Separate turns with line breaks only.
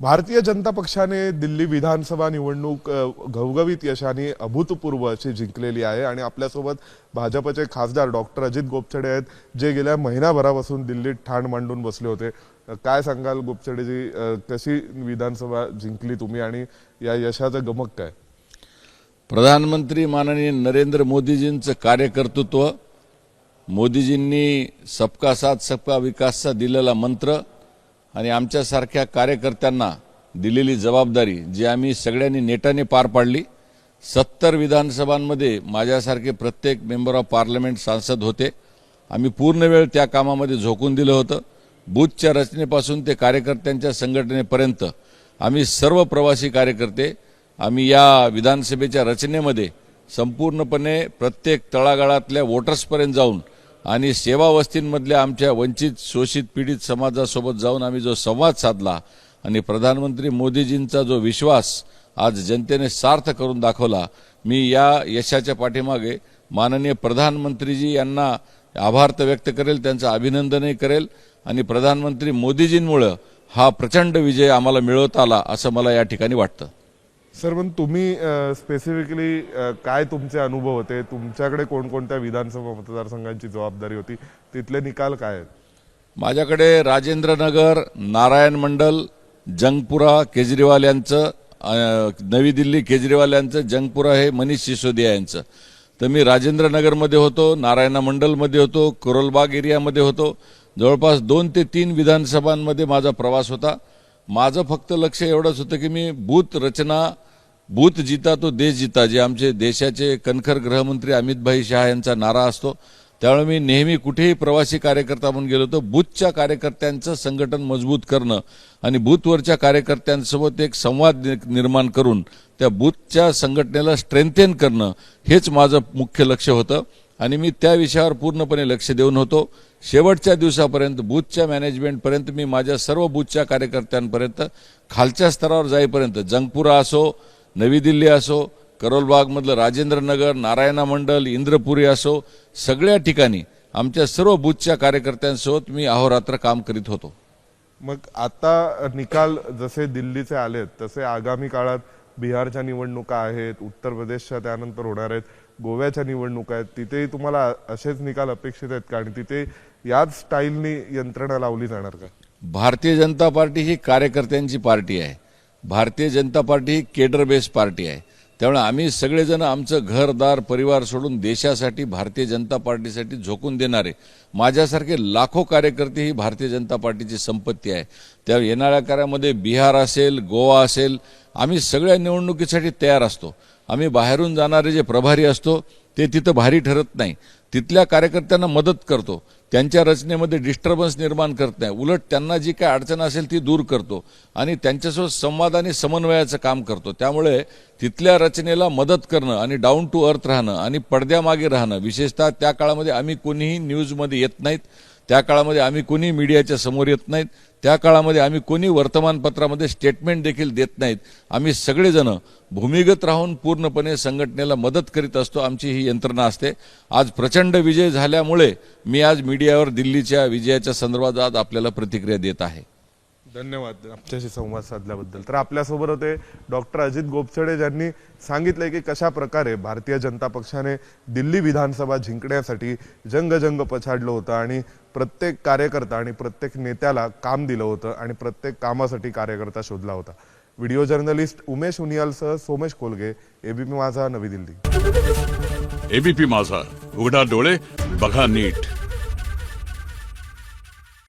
भारतीय जनता पक्षाने दिल्ली विधानसभा निवडणूक घवघवीत यशाने अभूतपूर्व अशी जिंकलेली आहे आणि आपल्यासोबत भाजपचे खासदार डॉक्टर अजित गोपछडे आहेत जे गेल्या महिनाभरापासून दिल्लीत ठाण मांडून बसले होते. काय सांगाल गोपछडेजी? कशी विधानसभा जिंकली तुम्ही आणि या यशाचं गमक काय?
प्रधानमंत्री माननीय नरेंद्र मोदीजींचं कार्यकर्तृत्व मोदीजींनी सबका साथ सबका विकासचा दिलेला मंत्र आणि आमच्यासारख्या कार्यकर्त्यांना दिलेली जबाबदारी जी आम्ही सगळ्यांनी नेटाने पार पाडली. सत्तर विधानसभांमध्ये माझ्यासारखे प्रत्येक मेंबर ऑफ पार्लमेंट सांसद होते. आम्ही पूर्ण वेळ त्या कामामध्ये झोकून दिलं होतं. बूथच्या रचनेपासून ते कार्यकर्त्यांच्या संघटनेपर्यंत आम्ही सर्व प्रवासी कार्यकर्ते आम्ही या विधानसभेच्या रचनेमध्ये संपूर्णपणे प्रत्येक तळागाळातल्या वोटर्सपर्यंत जाऊन आणि सेवावस्तींमधल्या आमच्या वंचित शोषित पीडित समाजासोबत जाऊन आम्ही जो संवाद साधला आणि प्रधानमंत्री मोदीजींचा जो विश्वास आज जनतेने सार्थ करून दाखवला मी या यशाच्या पाठीमागे माननीय प्रधानमंत्रीजी यांना आभार तर व्यक्त करेल त्यांचं अभिनंदनही करेल आणि प्रधानमंत्री मोदीजींमुळं हा प्रचंड विजय आम्हाला मिळवता आला असं मला या ठिकाणी वाटतं.
सर पण तुम्ही स्पेसिफिकली काय तुमचे अनुभव होते? तुमच्याकडे कोणकोणत्या विधानसभा मतदारसंघांची जबाबदारी होती? तिथले निकाल काय आहेत?
माझ्याकडे राजेंद्रनगर नारायण मंडल जंगपुरा केजरीवाल यांचं नवी दिल्ली केजरीवाल यांचं जंगपुरा हे मनीष सिसोदिया यांचं. तर मी राजेंद्रनगरमध्ये होतो नारायणा मंडलमध्ये होतो कुरलबाग एरियामध्ये होतो. जवळपास दोन ते तीन विधानसभांमध्ये माझा प्रवास होता. माझं फक्त लक्ष एवढंच होतं की मी बूथ रचना बूथ जिता तो देश जिता जे आमचे देशाचे कणखर गृहमंत्री अमितभाई शहा यांचा नारा असतो. त्यामुळे मी नेहमी कुठेही प्रवासी कार्यकर्ता म्हणून गेलो होतो बूथच्या कार्यकर्त्यांचं संघटन मजबूत करणं आणि बूथवरच्या कार्यकर्त्यांसोबत एक संवाद नि- निर्माण करून त्या बूथच्या संघटनेला स्ट्रेंथेन करणं हेच माझं मुख्य लक्ष होतं. आणि मी त्या विषयावर पूर्णपणे लक्ष देऊन होतो. शेवटच्या दिवसापर्यंत बूथच्या मॅनेजमेंटपर्यंत मी माझ्या सर्व बूथच्या कार्यकर्त्यांपर्यंत खालच्या स्तरावर जाईपर्यंत जंगपुरा असो नवी दिल्ली असो करोलबागमधलं राजेंद्रनगर नारायणा मंडल इंद्रपुरी असो सगळ्या ठिकाणी आमच्या सर्व बूथच्या कार्यकर्त्यांसोबत मी अहोरात्र काम करीत होतो.
मग आता निकाल जसे दिल्लीचे आलेत तसे आगामी काळात बिहारच्या निवडणुका आहेत उत्तर प्रदेशच्या त्यानंतर होणार आहेत. गोव्याच्या निवडणुका आहेत तिथेही तुम्हाला असेच निकाल अपेक्षित आहेत का? आणि तिथे याच स्टाईलनी यंत्रणा लावली जाणार का?
भारतीय जनता पार्टी ही कार्यकर्त्यांची पार्टी आहे. भारतीय जनता पार्टी ही केडर बेस पार्टी आहे. त्यामुळे आम्ही सगळेजण आमचं घरदार परिवार सोडून देशासाठी भारतीय जनता पार्टीसाठी झोकून देणारे माझ्यासारखे लाखो कार्यकर्ते ही भारतीय जनता पार्टीची संपत्ती आहे. त्या येणाऱ्या काळामध्ये बिहार असेल गोवा असेल आम्ही सगळ्या निवडणुकीसाठी तयार असतो. आम्ही बाहेरून जाणारे जे प्रभारी असतो ते तिथं भारी ठरत नाही. तिथल्या कार्यकर्त्यांना मदत करतो. त्यांच्या रचनेमध्ये डिस्टर्बन्स निर्माण करत नाही. उलट त्यांना जी काय अडचण असेल ती दूर करतो. आणि त्यांच्यासोबत संवाद आणि समन्वयाचं काम करतो. त्यामुळे तिथल्या रचनेला मदत करणं आणि डाऊन टू अर्थ राहणं आणि पडद्यामागे राहणं विशेषतः त्या काळामध्ये आम्ही कोणीही न्यूजमध्ये येत नाहीत. त्या काळामध्ये आम्ही कोणी मीडियाच्या समोर येत नाहीत. त्या काळामध्ये आम्ही कोणी वर्तमानपत्रामध्ये स्टेटमेंट देखील देत नाहीत. आम्ही सगळेजण भूमिगत राहून पूर्णपणे संघटनेला मदत करीत असतो आमची ही यंत्रणा असते. आज प्रचंड विजय झाल्यामुळे मी आज मीडियावर दिल्लीच्या विजयाच्या संदर्भात आज आपल्याला प्रतिक्रिया देत आहे.
धन्यवाद. आमच्याशी संवाद साधल्याबद्दल. तर आपल्यासोबत होते डॉक्टर अजित गोपछडे ज्यांनी सांगितलंय की कशा प्रकारे भारतीय जनता पक्षाने दिल्ली विधानसभा जिंकण्यासाठी जंगजंग पछाडलं होतं आणि प्रत्येक कार्यकर्ता आणि प्रत्येक नेत्याला काम दिलं होतं आणि प्रत्येक कामासाठी कार्यकर्ता शोधला होता. व्हिडिओ जर्नलिस्ट उमेश उनियालसह सोमेश कोलगे एबीपी माझा नवी दिल्ली.
एबीपी माझा. उघडा डोळे बघा नीट.